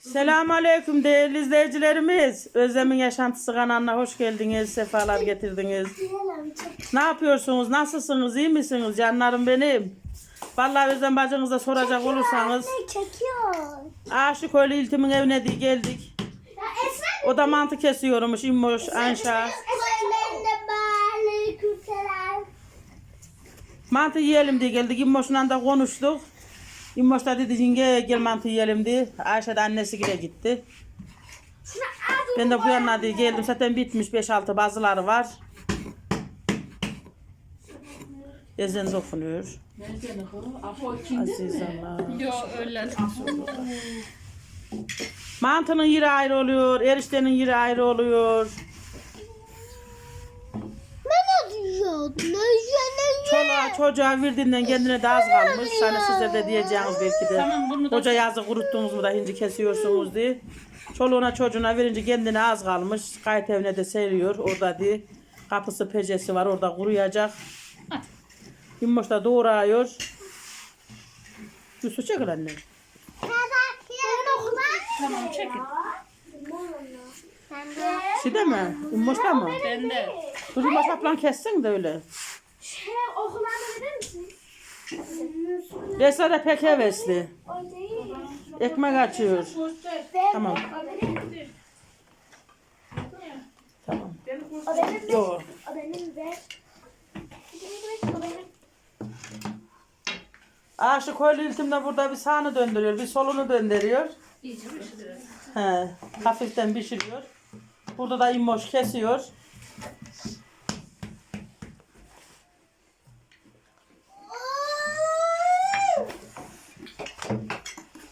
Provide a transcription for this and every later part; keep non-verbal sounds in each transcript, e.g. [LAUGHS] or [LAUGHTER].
Selamun Aleyküm değerli izleyicilerimiz. Özlem'in Yaşantısı kanalına hoş geldiniz, sefalar getirdiniz. Ne yapıyorsunuz, nasılsınız, iyi misiniz canlarım benim? Vallahi Özlem bacınıza soracak olursanız Ne çekiyor? Aşık Ölü İltim'in evine di- geldik. O da mantı kesiyormuş, İmmoş, Anşa. Mantı yiyelim diye geldik, İmmoş'la da konuştuk. İmmoş da dedi yenge gel mantı yiyelim diye. Ayşe de annesi gire gitti. Ben de bu yanına diye geldim. Zaten bitmiş 5-6 bazıları var. Ezan dokunuyor. Aziz? Allah. Yok öyle. Mantının yeri ayrı oluyor. Eriştenin yeri ayrı oluyor. Ne diyor? Ne ne Çoluğa çocuğa verdiğinden kendine de az kalmış. Hani size de diyeceğiniz belki de. Tamam bunu da Koca yazı kuruttunuz mu da hinci kesiyorsunuz diye. Çoluğuna çocuğuna verince kendine az kalmış. Kayıt evine de seriyor orada diye. Kapısı pecesi var orada kuruyacak. Yumuşta doğrayıyor. Yusuf çekil annem. tamam çekin. Side mi? Yumuşta mı? Ben de. Dur yumuş ablan kessin de öyle. Şey okulanda verir misin? Da pek hevesli. O değil. Ekmek açıyor. Tamam. O benim. Tamam. O benim. de- Yok. O benim de. O benim. Aşık köylü iltimde burada bir sağını döndürüyor, bir solunu döndürüyor. He, hafiften pişiriyor. Burada da immoş kesiyor.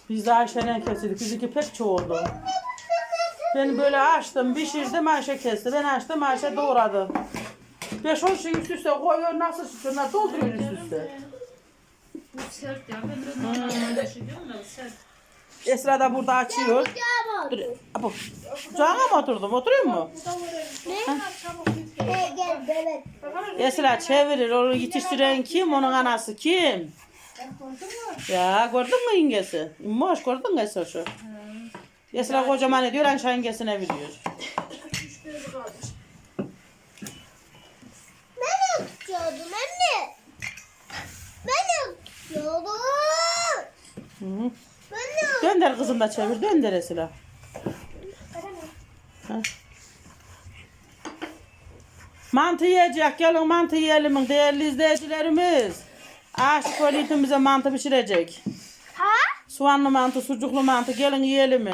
Biz de Ayşe'yle kesildik. Bizimki pek çoğuldu. Ben böyle açtım, pişirdim, Ayşe kesti. Ben açtım, Ayşe doğradı. Beş on şey üst üste koyuyor, nasıl sütünler dolduruyor üst üste. Bu sert ya. Ben de normalde pişiriyorum da sert. Esra da burada açıyor. Dur, apo. Kucağına mı oturdum? Oturuyor mu? Bebek. Esra çevirir. Onu yetiştiren kim? Onun anası kim? Ya gördün mü yengesi? Moş gördün mü Esra şu? Esra kocaman ediyor, Anşa yengesine veriyor. Ben yapıyordum anne. Ben yapıyordum. Hı -hı. Dönder kızım da çevir, dönder Esra. Ha. Mantı yiyecek, gelin mantı yiyelim değerli izleyicilerimiz. Aşık Veli'tin bize mantı pişirecek. Ha? Soğanlı mantı, sucuklu mantı, gelin yiyelim.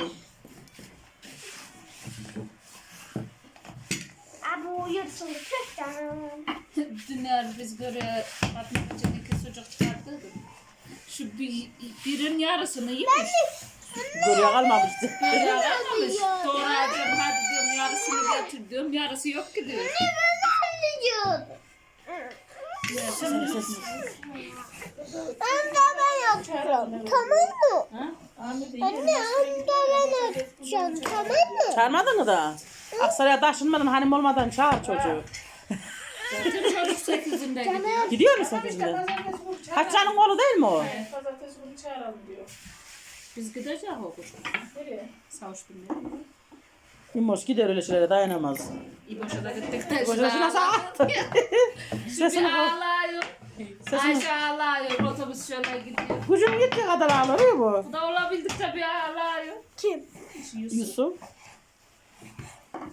Abi uyursun. Dünya biz göre Fatma iki sucuk çıkarttıydık. Şu bir, birin yarısını yemiş. Buraya kalmamıştı. Böyle kalmamış. Sonra diyorum hadi diyorum yarısını getir diyorum. Yarısı yok ki diyor. Ben de ben yapacağım. Tamam mı? Anne ben de ben yapacağım. Tamam mı? Çağırmadın mı da? Aksaray'a taşınmadan hanım olmadan çağır çocuğu. [LAUGHS] Bütün çocuk sekizinde gidiyor. Gidiyor mu sekizinde? Hatice'nin oğlu değil mi o? Pazartesi günü çağıralım diyor. Biz gideceğiz okul. Nereye? Savaş günü. İmmoş gider öyle şeylere dayanamaz. İboş'a da gittik de Boşuna şuna sağ. Bir Sesini koy. ağlıyor. Ayşe ağlıyor. Otobüs şöyle gidiyor. Gücüm gittiği kadar ağlıyor bu. Bu da olabildikçe bir ağlıyor. Kim? Yusuf.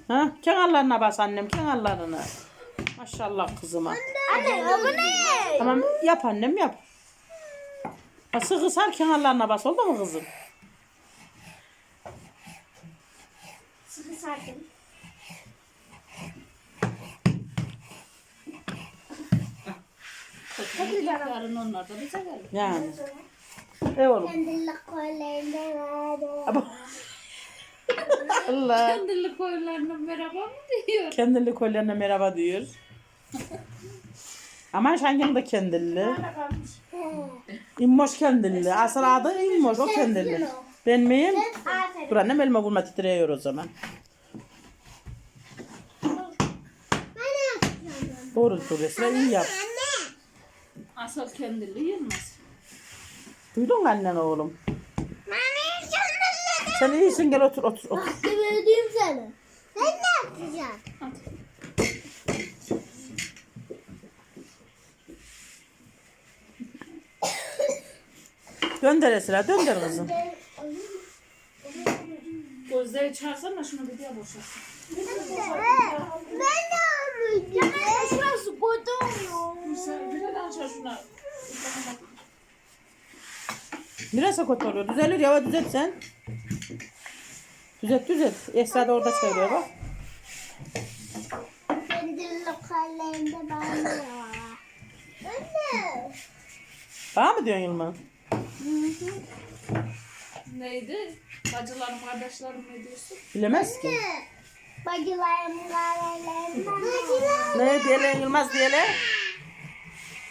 Ha? Kenarlarına bas annem kenarlarına. Maşallah kızıma. Anne bu ne? Tamam yap annem yap. Ha, Sıkı sar kenarlarına bas oldu mu kızım? Sıkı sakin. Yarın onlar da bize gelir. Yani. E oğlum. Kendine kollarında verdi. Abo. Allah. Kendili koyularına merhaba mı diyor? Kendilli kollarına merhaba diyor. Aman Şengin de kendilli. İmmoş kendilli. Asıl adı İmmoş o kendilli. Ben miyim? Annem elime vurma titriyor o zaman. Doğru dur Esra iyi yap. Asıl kendili yılmaz. Duydun mu annen oğlum? Sen iyisin gel otur otur otur. Geberdim seni. Ben ne yapacağım? Gönder Esra gönder kızım. Gözleri çağırsana şunu bir diye boşalsın. Ben ne yapacağım? Şurası. Sen bir de dansa şuna. Neresi kötü oluyor? Düzelir ya düzelt sen. Düzelt düzelt. Esra da orada çeviriyor bak. Lokallerinde var. Anne. Bana mı diyorsun Yılmaz? Neydi? Bacılarım, kardeşlerim ne diyorsun? Bilemez ki. Bacılarım kahvelerinde. Ne diyelim Yılmaz diyelim?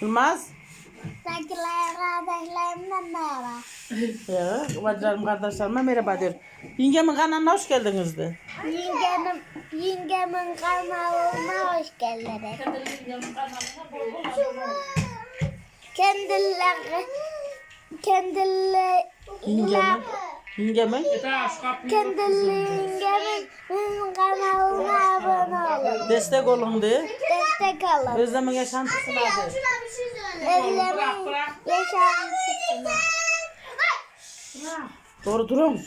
Yılmaz. Bacılarım kardeşlerimden merhaba. Ya, bacılarım kardeşlerime merhaba diyor. Yengemin kanalına hoş geldiniz de. Yengemin, yengemin kanalına hoş geldiniz. Kendilerinin kanalına bol bol ol. Kendileri, kendileri, Yengemin. Yengemin. Daha şu kapıyı kendileri yengemin benim kanalıma abone olun. Destek olun diye. Destek alın. Özlem'in yaşantısına de. Evlemin yaşantısına. Doğru durun.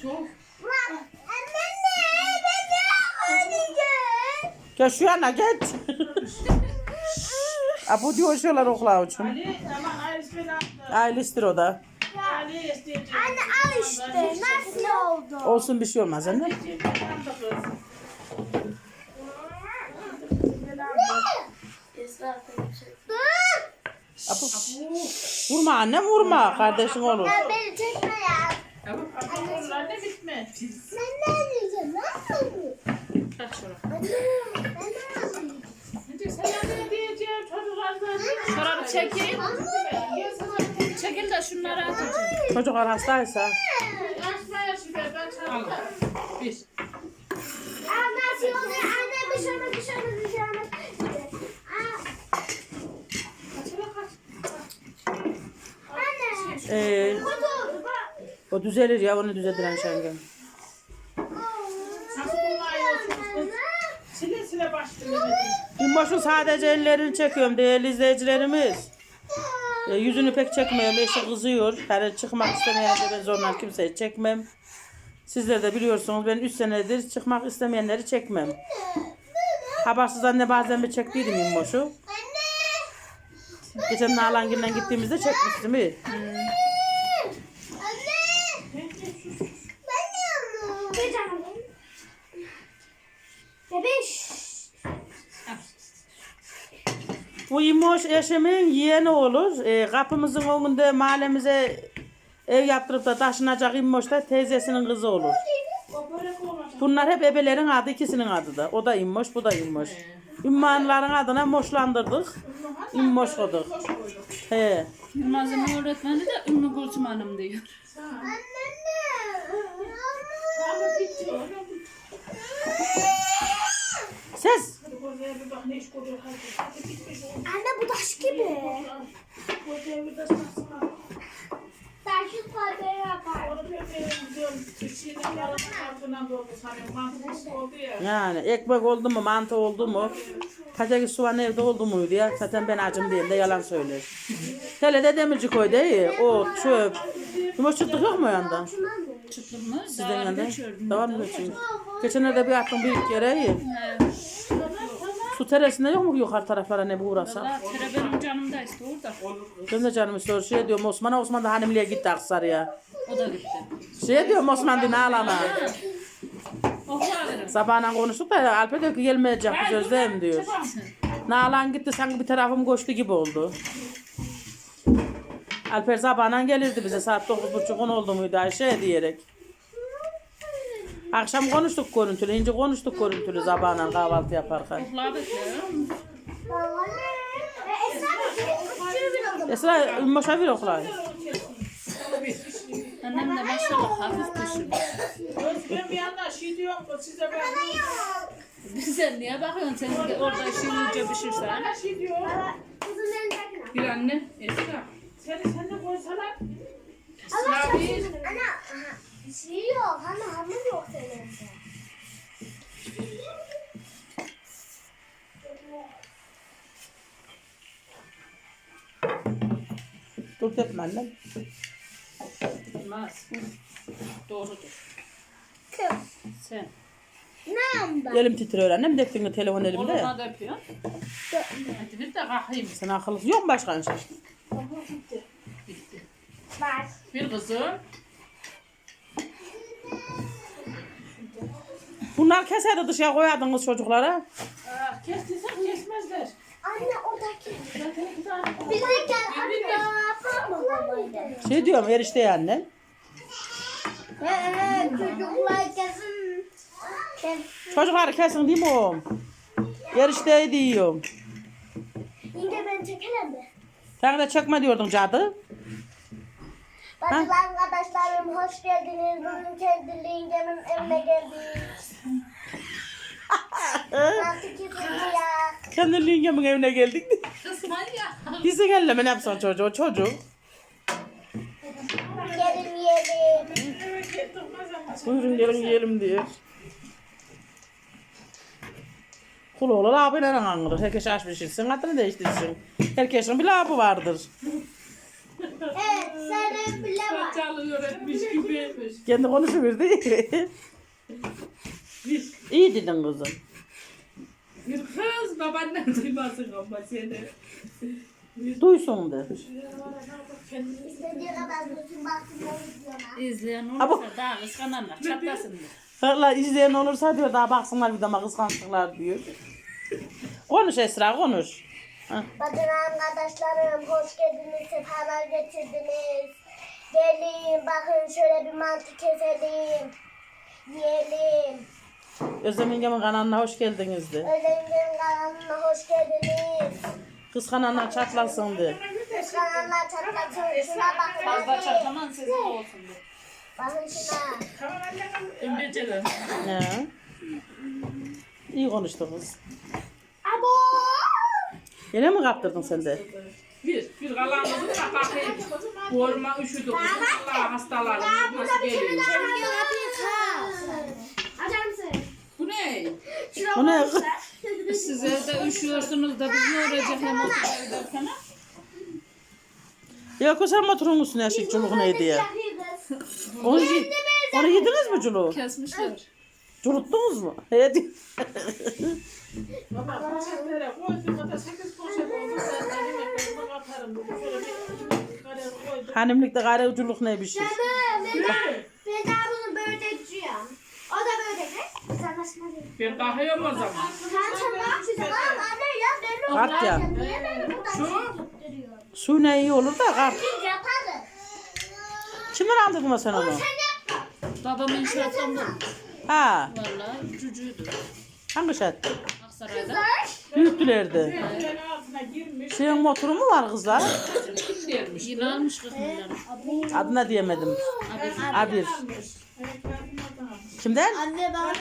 Gel şu yana geç. [LAUGHS] Abu diyor şeyler okla attı. Ailesidir o da. Anne al işte nasıl oldu? Olsun bir şey olmaz anne. Abu. Vurma annem vurma. Kardeşin olur. Ya beni çekme ya. Tamam. Anne bitme. Ben ne diyeceğim? Nasıl? Kaç şuraya. Anne ben ne yapayım? Ne diyor, Sen ne diyeceğim çocuklar da. Bir çekeyim. Sana. Çekil de şunları atacağım. Çocuklar hastaysa. Açmaya şimdi ben çaldım. Bir. Aa, nasıl oluyor? Anne bir bir şöyle bir şöyle. Aa, Kaçına kaç. Anne. Ee, oldu o düzelir ya onu düzeltiren sile başlıyor. Binbaşın sadece ellerini çekiyorum değerli izleyicilerimiz. E, yüzünü pek çekmiyorum. Eşi kızıyor. Yani çıkmak istemeyen de ben zorla kimseyi çekmem. Sizler de biliyorsunuz ben 3 senedir çıkmak istemeyenleri çekmem. Habersiz anne bazen bir çektiydim Binbaş'u. Geçen Nalan günden gittiğimizde çekmiştim. mi? Anne. Ben ne yapıyorum? Becanım. Bebiş. Bu İmoş eşimin yeğeni olur. E, kapımızın önünde mahallemize ev yaptırıp da taşınacak İmoş da teyzesinin kızı olur. Bunlar hep ebelerin adı, ikisinin adı da. O da İmmoş, bu da İmmoş. Ümmanların adına moşlandırdık. İmmoş koyduk. He. Yılmaz'ın öğretmeni de Ümmü Gülsüm Hanım diyor. Ses. Anne bu taş gibi. Taşı kalbe yapar. Yani ekmek oldu mu, mantı oldu mu, patates soğan evde oldu muydu ya? Zaten ben acım değil de yalan söyler. Hele de demirci koy değil. O çöp. İmmoş çıktık yok mu yandan? Çıktın mı? Sizden yandan. Devam mı? Geçenlerde bir attım bir yere iyi. Su teresinde yok mu yukarı taraflara ne bu uğrasa? Valla tere benim canım da işte orada. Ben de canım istiyor. Şey diyorum Osman'a, Osman da hanımliğe gitti Aksarı'ya. O da gitti. Şey diyorum Osman dün alana. Okula Sabahla konuştuk da Alper diyor ki gelmeyecek biz özlem diyor. Nalan gitti sanki bir tarafım koştu gibi oldu. Alper sabahla gelirdi bize saat 9.30 10 oldu muydu Ayşe diyerek. Akşam konuştuk görüntülü, ince konuştuk görüntülü sabahla kahvaltı yaparken. Okula bekliyorum. Esra Ümmoş'a bir okula. Annem de maşallah hafif düşün. Ben bir yandan şey diyorum da size ben Sen niye bakıyorsun? Sen de orada şirince pişirsen. Bana şey diyor. Bir anne. Esra. Seni sen de koysalar. Esra bir. Bir şey yok. Hani hamur yok senin. Dur tepme annem. Olmaz. Doğrudur. Kız. Sen. Ne anda? Elim titriyor annem. Defterin telefon elimde ya. Oğluna da yapıyorsun. Hadi bir de kalkayım. Sen akıllısın. Yok mu başka şey? Bitti. Var. Bir kızım. Bunlar keserdi dışarı koyardınız çocuklara. Ah, Kestiysen kesmezler. Anne oradaki. Zaten iki tane Bize gel anne. Şey diyorum erişte anne. Ee, çocuklar kesin. Kesin. Çocukları kesin değil mi oğlum? Erişte diyorum. Yenge ben çekelim mi? Sen de çekme diyordun cadı. Bacılar arkadaşlarım hoş geldiniz. Bugün kendi yengemin [LAUGHS] evine geldik. Nasıl gidiyor ya? Kendi lingemin evine geldik. Kısman ya. Gizli elleme ne yapsın çocuğu? O çocuk. Gelin yiyelim. Buyurun gelin yiyelim diyor. Kul oğlu abiyle anılır. Herkes aç pişirsin, adını değiştirsin. Herkesin bir labı vardır. Evet, senin bile var. Çalıyor etmiş gibi. Kendi konuşuverdi. Bir, İyi dedin kızım. bir kız babaannem duymasın ama seni. Duysun de. İstediği kadar bütün baktığını izliyorlar. İzleyen Abo. olursa daha kıskananlar çatlasın. Valla izleyen olursa diyor daha baksınlar videoma kıskansınlar diyor. Konuş Esra konuş. Ha. Bakın arkadaşlarım hoş geldiniz, sefalar getirdiniz. Gelin bakın şöyle bir mantı keselim. Yiyelim. Özlem yengemin kanalına hoş geldiniz de. Ölenlerin kanalına hoş geldiniz. Kıskananlar çatlasın de. Kanallar çatlatın. Şuna bakın. Fazla çatlaman sizin olsun diye. Bakın şuna. Ümbeceden. He. İyi konuştu kız. Abo! Yine mi kaptırdın sen de? Bir, bir kalanımızı da bakayım. Korma üşüdük. Allah hastalarımız nasıl geliyor? Açar mısın? Bu ne? Bu ne? Siz evde üşüyorsunuz da biz ne olacak hem ha? Yok o sen motorun üstüne eşekçuluk neydi ya? Onu, onu yediniz mi culuğu? Kesmişler. Culuttunuz mu? [LAUGHS] He di- Baba poşetlere koy. Bir kadar sekiz poşet oldu. Ben yemeklerimi katarım. dedi. Şöyle bir kare koydum. Hanımlıkta gareculuk ne bir şey? Ben daha bunu böyle içiyorum. O da böyle ne? Sen değil? Ben kalkıyorum o zaman. Sen bak size. Lan anne ya ben Kart ya. Niye beni buradan Şu? Su ne iyi olur da kart. Biz yaparız. Kimden aldın mı sen onu? Sen yapma. Babam inşaattan bulmuş. Ha, Valla cücüydü. hangi şart? Aksaray'da. Büyüktülerdi. Senin motorun mu var kızlar? Yine almış 40 milyar. Adına diyemedim. Abir. Kimden? Anne bana alt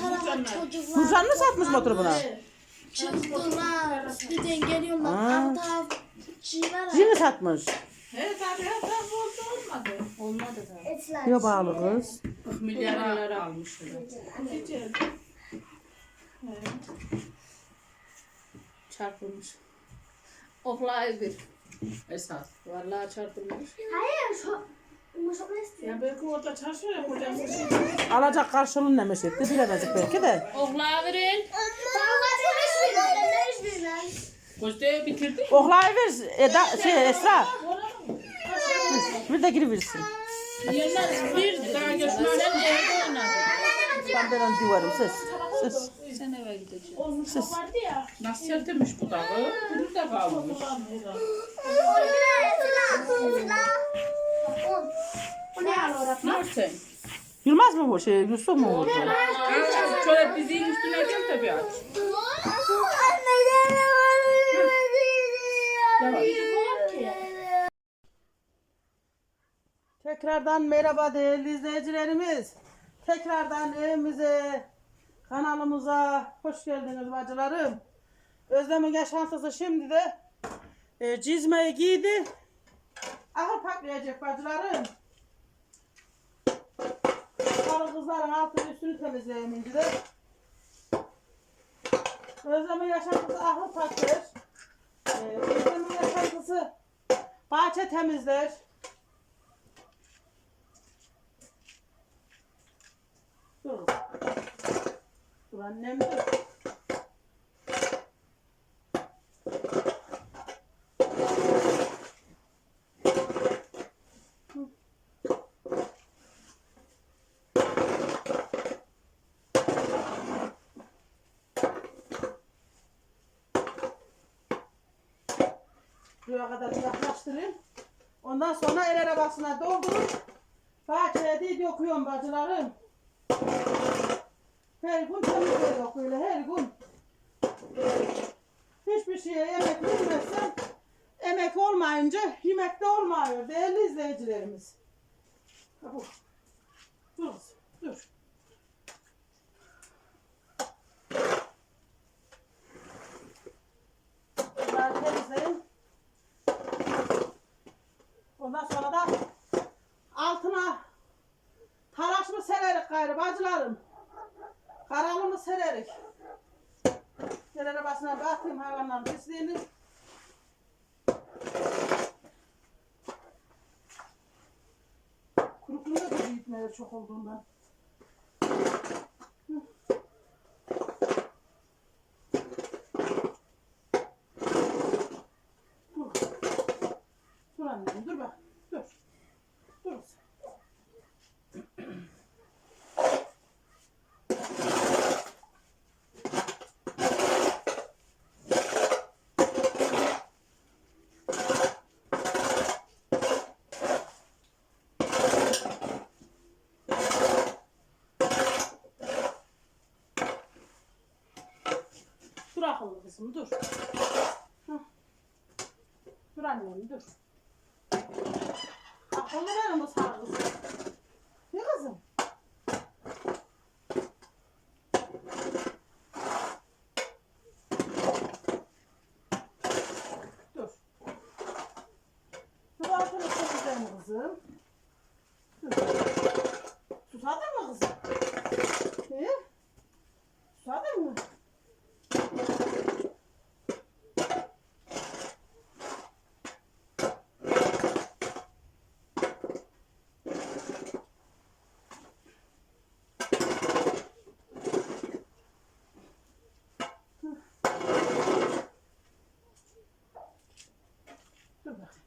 tarafa mı satmış motoru buna? çıktılar. Birden geliyorlar. Ha. Alt taraf şey var satmış. Evet abi hatta oldu olmadı. Olmadı da. Yok bağlı kız. 40 milyar almışlar. Geçelim. Çarpılmış. Oklay bir. Esas. Vallahi çarpılmış. Hayır şu. Ya belki orada çalışıyor ya kocam. Alacak karşılığını ne meşetti bilemezdik belki de. Oklay verin. Koçtayı bitirdik. Oklayı ver Eda, şey Esra. Bir de giriversin. Yerler bir Daha Sen geçmez. evde oynadın. Ben ben divarım ses. Ses. Sen eve gideceksin. Ses. Nasıl sertmiş bu dağı? Bunu da kalmış. Bu yapsın? Yılmaz mı bu şey? Yusuf mu? Aa, Şöyle dizinin üstüne gel bir aç. Tekrardan merhaba değerli izleyicilerimiz. Tekrardan evimize, kanalımıza hoş geldiniz bacılarım. Özlem'in yaşantısı şimdi de e, cizmeyi giydi. Ahır patlayacak bacılarım. Sarı kızların altını üstünü temizleyeyim şimdi de. Özlem'in yaşantısı ahır takır. Ee, Özlem'in yaşantısı bahçe temizler. Dur. Dur annem dur. Buraya kadar bir yaklaştırayım. Ondan sonra el arabasına doldurup bahçeye değil döküyorum bacılarım. Her gün temizliyor böyle her gün. Hiçbir şeye emek vermezsen emek olmayınca yemek de olmuyor değerli izleyicilerimiz. Bu. Dur kızım, dur. Bunları temizleyin. Ondan sonra da altına talaş mı sererik gayrı bacılarım. Karalı mı sererik. El arabasına bir atayım hayvanların pisliğini. Kurukluğunda da büyütmeleri çok olduğundan. Hı. Dur. Dur anneciğim dur bak. Dur. Dur. Dur akıllı kızım dur. Hah. Dur annem dur. Verin bu sarı kızım. Ne kızım? Dur. Dur altını temizleyin kızım. Dur. Susadın mı kızım? He? Susadın mı? Dur bakayım.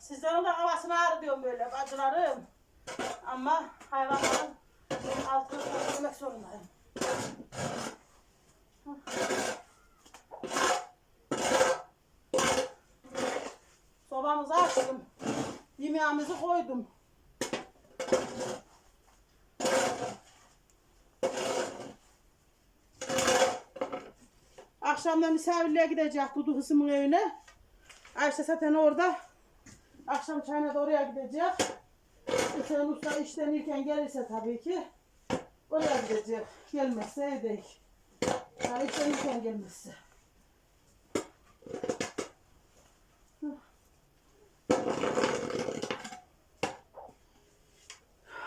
Sizlerin de böyle bacılarım. Ama hayvanların altını korumak zorundayım. Sobamızı açtım. Yemeğimizi koydum. Akşam da misafirliğe gidecek Dudu Hısım'ın evine. Ayşe zaten orada. Akşam çayına da oraya gidecek. Hüseyin Usta işlenirken gelirse tabii ki oraya gidecek. Gelmezse evdeyiz. Yani işlenirken gelmezse.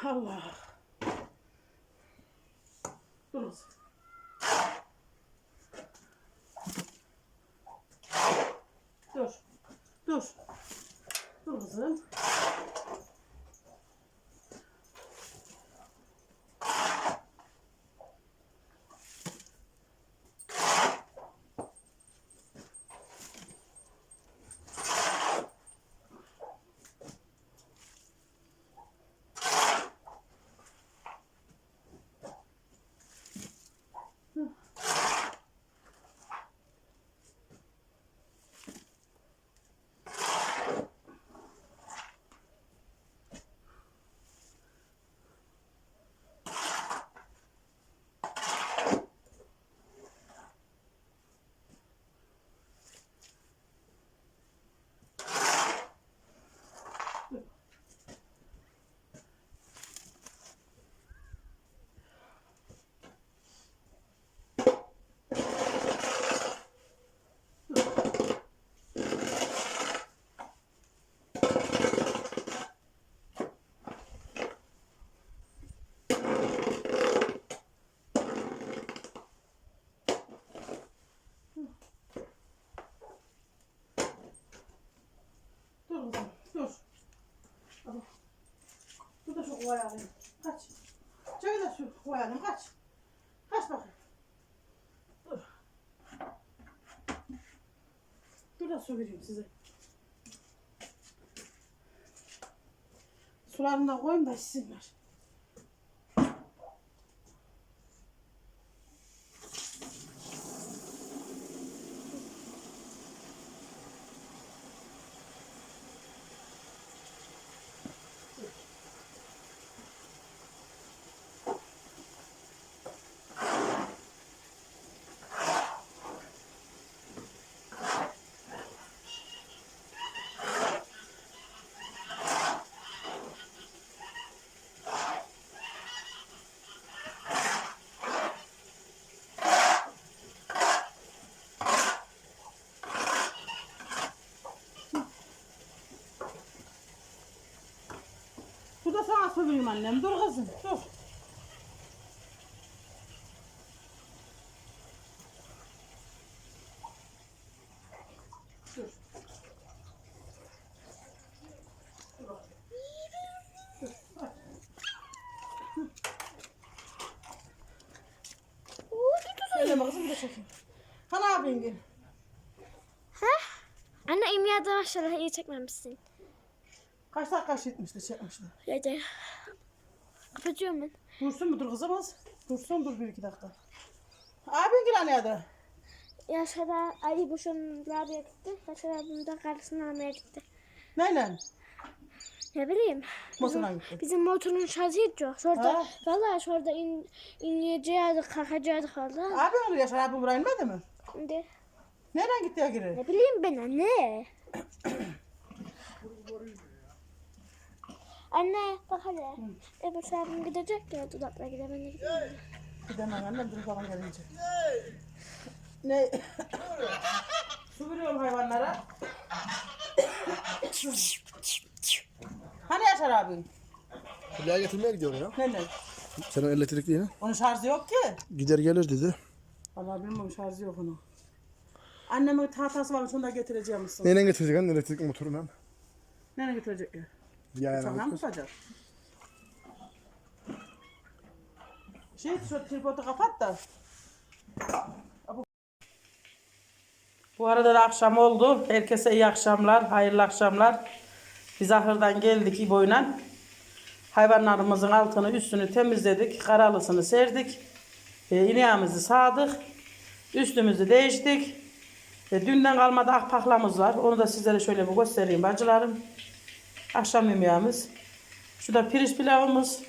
Allah. Dur kızım. Dur. Dur. Kızım. Koyalım. Kaç. Çekil de su koyalım kaç. Kaç bakayım. Dur. Dur da su vereyim size. Sularını da koyun da içsinler. Dur da sana su vereyim annem. Dur kızım dur. Dur. Hala abin gel. Anne imyada maşallah iyi çekmemişsin. Kaç dakika işitmişti çekmişti. Hadi. Kapatıyorum ben. Dursun mudur kızımız? Dursun dur bir iki dakika. Abin gel nerede? Yaşada Ali boşanlar gitti. Yaşada bunu da karısını almaya gitti. Neyle? Ne bileyim. Motorla gitti. Bizim motorun şarjı hiç yok. Şurada, Ha. valla şurada in, inleyeceğiz, kalkacağız valla. Abi onu yaşar abi buraya inmedi mi? Şimdi Nereden gitti ya geri? ne bileyim ben anne. [COUGHS] anne bak hadi. Öbür tarafım gidecek ya dudakla gidemem. Gidemem annem dur babam gelince. Ne? Su veriyorum hayvanlara. hani Yaşar abi? Kuleye getirmeye gidiyor ya. Ne ne? Senin elektrikli yine. Onun şarjı yok ki. Gider gelir dedi. Vallahi bilmiyorum şarjı yok onun. Annemin tahtası varmış onu da getireceğim? Neyle getirecek lan elektrikli motoruna? Nereye getirecek ya? Sana mı bakıyoruz. tutacak? Şey şu tripodu kapat da. Bu- Bu arada da akşam oldu. Herkese iyi akşamlar, hayırlı akşamlar. Biz ahırdan geldik İbo'yla. Hayvanlarımızın altını üstünü temizledik. Karalısını serdik. E, ineğimizi sağdık. Üstümüzü değiştik. E, dünden kalmadı akpaklamız var. Onu da sizlere şöyle bir göstereyim bacılarım. Akşam yemeğimiz. Şu pirinç pilavımız.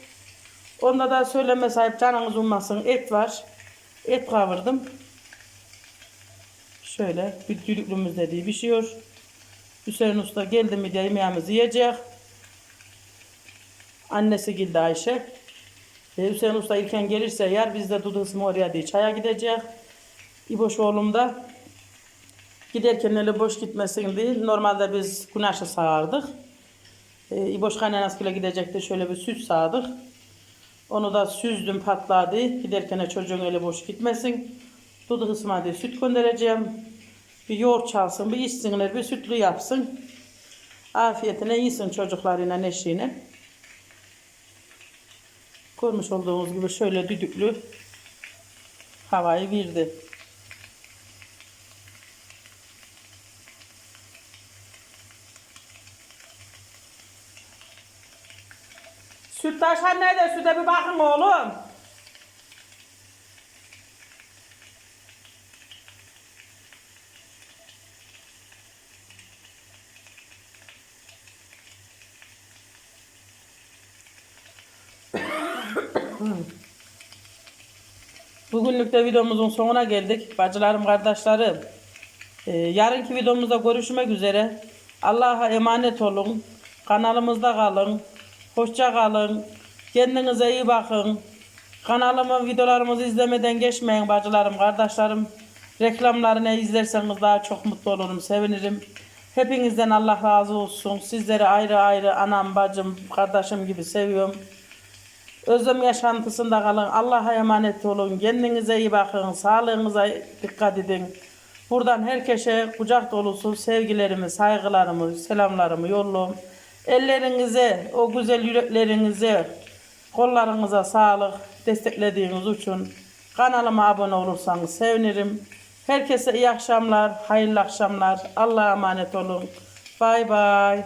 Onda da söyleme sahip canınız ummasın et var. Et kavurdım. Şöyle bir düdüklümüz dediği pişiyor. Hüseyin Usta geldi mi diye yemeğimizi yiyecek. Annesi geldi Ayşe. E, Hüseyin Usta ilken gelirse yer biz de Dudasımı oraya diye çaya gidecek. İboş oğlum da giderken öyle boş gitmesin diye normalde biz güneşi sağardık. E, İboş kaynanaskile gidecekti. Şöyle bir süt sağdık. Onu da süzdüm patladı. Giderken çocuğun öyle boş gitmesin. Dudu kısma diye süt göndereceğim. Bir yoğurt çalsın, bir içsinler, bir sütlü yapsın. Afiyetine iyisin çocuklarıyla, neşiyle. Görmüş olduğunuz gibi şöyle düdüklü havayı verdi. Süttaşlar nerede? Süte bir bakın oğlum. Bugünlük de videomuzun sonuna geldik. Bacılarım, kardeşlerim. Ee, yarınki videomuzda görüşmek üzere. Allah'a emanet olun. Kanalımızda kalın. Hoşça kalın. Kendinize iyi bakın. Kanalımın videolarımızı izlemeden geçmeyin bacılarım, kardeşlerim. Reklamlarını izlerseniz daha çok mutlu olurum, sevinirim. Hepinizden Allah razı olsun. Sizleri ayrı ayrı anam, bacım, kardeşim gibi seviyorum. Özlem yaşantısında kalın. Allah'a emanet olun. Kendinize iyi bakın. Sağlığınıza dikkat edin. Buradan herkese kucak dolusu sevgilerimi, saygılarımı, selamlarımı yolluyorum. Ellerinize, o güzel yüreklerinize, Kollarınıza sağlık. Desteklediğiniz için. Kanalıma abone olursanız sevinirim. Herkese iyi akşamlar, hayırlı akşamlar. Allah'a emanet olun. Bay bay.